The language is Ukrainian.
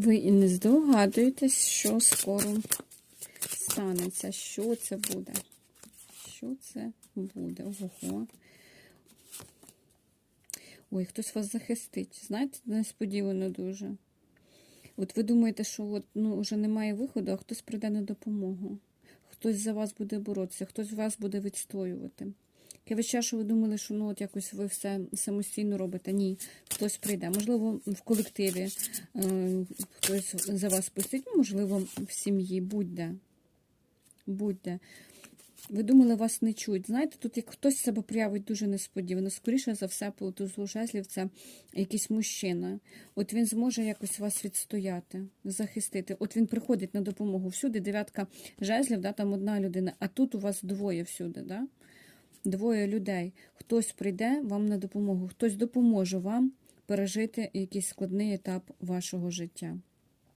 Ви і не здогадуєтесь, що скоро станеться. Що це буде? Що це буде? Ого. Ой, хтось вас захистить. Знаєте, несподівано дуже. От ви думаєте, що от, ну, вже немає виходу, а хтось прийде на допомогу. Хтось за вас буде боротися, хтось вас буде відстоювати. Весь час, що ви думали, що ну, от якось ви все самостійно робите. Ні, хтось прийде. Можливо, в колективі е, хтось за вас пустить, можливо, в сім'ї, будь-де. Будь-де. Ви думали, вас не чують. Знаєте, тут як хтось себе проявить дуже несподівано. Скоріше за все, по тузу жезлів це якийсь мужчина. От він зможе якось вас відстояти, захистити. От він приходить на допомогу. Всюди дев'ятка жезлів, да, там одна людина, а тут у вас двоє всюди. Да? Двоє людей. Хтось прийде вам на допомогу, хтось допоможе вам пережити якийсь складний етап вашого життя.